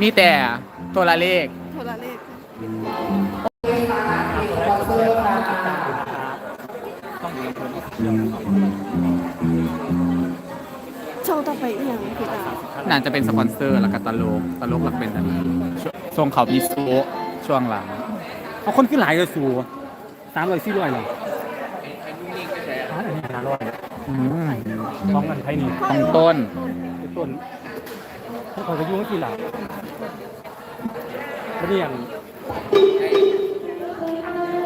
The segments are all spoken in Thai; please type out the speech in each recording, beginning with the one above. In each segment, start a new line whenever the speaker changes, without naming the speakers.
มีแต่ตัวละเลข
โทรเลขช่องต่อไปอีกอย่างพี่ตา
น่าจะเป็นสปอนเซอร์แล้วก็ตลกตลกหลักเป็นอันนี้ช่วงช่วงเขามีซูช่วงหลัง
เอาคนขึ้นหลายเลยสูสามร้อยสี่ร้อยเหรอห้าร้อย
อืม
สองเงินไทยนี่
ของต้น
ต้น ถ้าเขาจะยุ่งกี่หลักไม่ได้อย่าง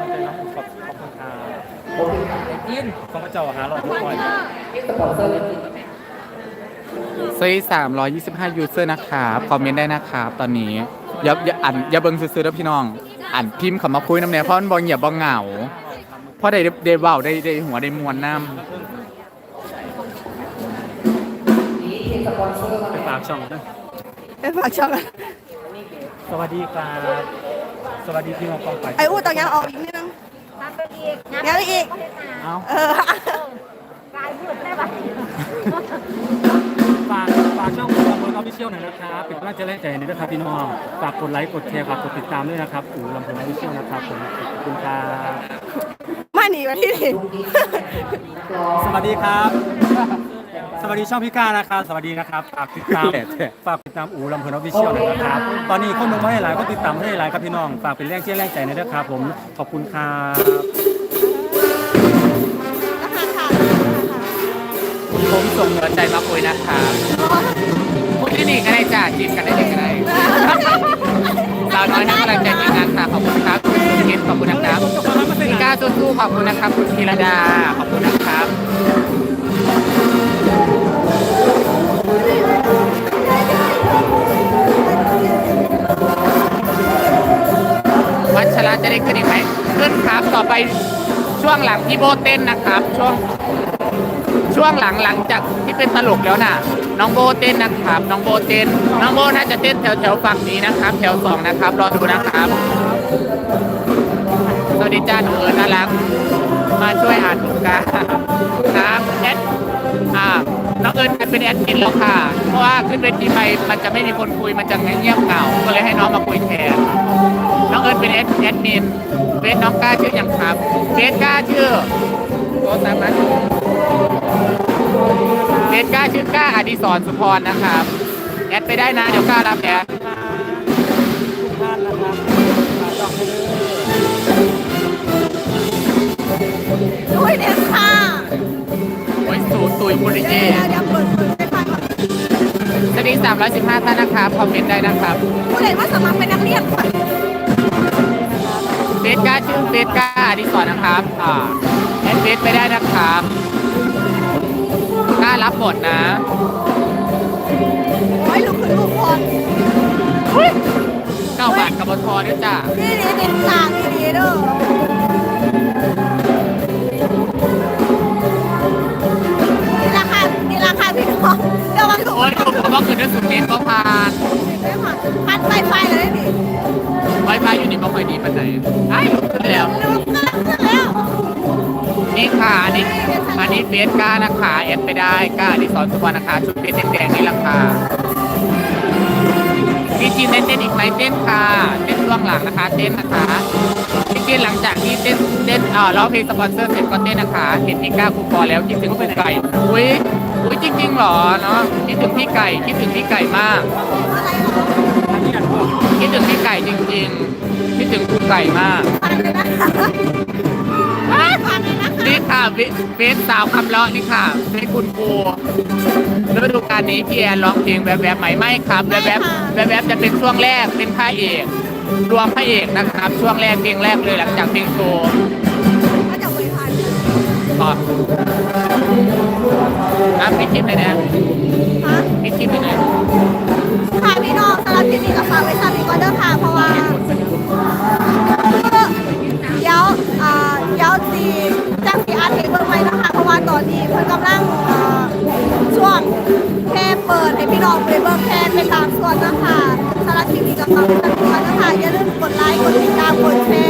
ใจน้ำขอบขอบคุณค่ะยินของพระเจ้าหาร้อยทุกคน
ซื้อสามร้อยยี่สิบห้ายูเซอร์นะครับคอมเมนต์ได้นะครับตอนนี้อย่าอย่าอ่านอย่าเบิ่งซื้อๆแล้วพี่น้อง อ่านพิมพ์เขามาคุยน้ำเนี่ยเพราะมันบองเหยียบบองเหงาเพราะได้ได้เบาได้ได้หัวได้มวลน้
ไปฝากช่องนะ
ไปฝากช่องอะ
สวัสดีครับ สวัสดีพี่น้องกองไป
ไอ้อู้ต้องยังออกอีกนิดนึงยังอีกำ
เอา
เออ
ฝากฝากช่องของเราออฟฟิเชียลหน่อยนะครับเป็นกำลังใจแรงใจหน่อยนะครับพี่น้องฝากกดไลค์กดแชร์ฝากกดติดตามด้วยนะครับอู๋ลำพูนออฟฟิเชียลนะครับผมขอบคุณครับ
มาหนีมาที่นี่
สวัสดีครับ สวัสดีช่องพี่ก้านะครับสวัสดีนะครับฝากติดตามฝากติดตามอู๋ลำพูนออฟฟิเชียลหน่อยนะครับตอนนี้คนดูไม่ให้หลายก็ติดตามไม่ให้หลายครับพี่น้องฝากเป็นแรงเชียร์แรงใจหน่อยนะครับผมขอบคุณครับ
ราคาค่ะ
ผมส่งหัวใจมาคุยนะครับพูดที่นี่ก็ได้จ้าจีบกันได้เลยก็ได้สาวน้อยให้กำลังใจทีมงานค่ะขอบคุณครับคุณสุคิดขอบคุณนะครับพี่ก้าสู้ๆขอบคุณนะครับ คุณธีรดาขอบคุณนะครับ วัชระจะได้ขึ้นอีกไหมขึ้นครับต่อไปช่วงหลังที่โบเต้นนะครับ ช่วงช่วงหลังหลังจากที่เป็นตลกแล้วน่ะ น้องโบเต้นนะครับน้องโบเต้น น้องโบน่าจะเต้นแถวแถวฝั่งนี้นะครับ แถวสองนะครับรอดูนะครับสวัสดีจ้าหนูเอิญน่ารักมาช่วยอ่านลูกกาครับแอด น้องเอิญเป็นแอดมินแล้วค่ะ เพราะว่าขึ้นเวทีไปมันจะไม่มีคนคุยมันจะเงียบเหงา ก็เลยให้น้องมาคุยแทน น้องเอิญเป็นแอดแอดมินเบสน้องกล้าชื่ออย่างครับเบสกล้าชื่อโทรศัพท์มาเบสกล้าชื่อกล้าอดิศรสุพรนะครับ แอดไปได้นะเดี๋ยวกล้ารับแอด บุริเย
เดี๋ยวเดี๋ยวเปิดเปิดให้ฟังก่อน
สวัสดี315ท่านนะครับคอมเมนต์ได้นะครับ
ผู้ใดว่าสมัครเป็นนักเรียน
เบสกล้าชื่อเบสกล้าอดิศรนะครับอ่าแอดเบสไปได้นะครับกล้ารับบทนะ
ไว้ลูกคือลูกคน
เก้าบาทกับบทอด้วยจ้า
นี่ดีติดตามดีดีๆเด้อ ราคาพี่น้องเดี๋ยวมาถูก
โอ้ยดูผมว่าคือด้วยสุดเมตรก็ผ่าน
ไม่ผ่านพันไฟไฟเลยนี่
ไวไฟอยู่นี่ไม่ค่อยดีปันไหนไอ้ลุกขึ้นแล้ว
ลืมกันขึ้นแล้ว
นี่ค่ะอันนี้อันนี้เฟสกล้านะคะแอดไปได้กล้าอดิศรสุพรรณนะคะชุดเฟสแดงๆนี่ราคาพี่จีนได้เต้นอีกไหมเต้นค่ะเต้นช่วงหลังนะคะ เต้นนะคะพี่จีนหลังจากที่เต้นเต้นเอ่อร้องเพลงสปอนเซอร์เสร็จก็เต้นนะคะเห็นพี่ก้าคูปอแล้วคิดถึงพี่ไก่อุ้ย อุ้ยจริงๆเหรอเนาะคิดถึงพี่ไก่คิดถึงพี่ไก่มาก
อะไรเหรอ
คิดถึงพี่ไก่จริงๆคิดถึงครูไก่มาก
พันเลยนะคะพันเลยนะคะ
นี่ค่ะเฟเฟซสาวคำเลาะนี่ค่ะเฟซคุณครูฤดูกาลนี้พี่แอนร้องเพลงแบบแบบใหม่ไม่ครับแบบแบบแบบแบบจะเป็นช่วงแรกเป็นพระเอกรวมพระเอกนะครับ ช่วงแรกเพลงแรกเลยหลังจากเพลงโชว์
ก็จะบริพันธ์
ก่อน อะพี่ทิพย์ไหนนะ
ฮะ
พี่ทิพย์ไหน
ค่ะพี่น้องสำหรับที่นี่ก็ฝากไว้ทราบอีกก่อนเด้อค่ะเพราะว่าเดี๋ยวเอ่อเดี๋ยวสีจังสีอาร์ตเห็นเบิ่งไว้นะคะเพราะว่าตอนนี้เพิ่นกำลังเอ่อช่วงแค่เปิดให้พี่น้องไปเบิ่งแค่เป็นบางส่วนนะคะสำหรับที่นี่ก็ฝากไว้ทราบอีกก่อนนะคะอย่าลืมกดไลค์กดติดตามกดแชร์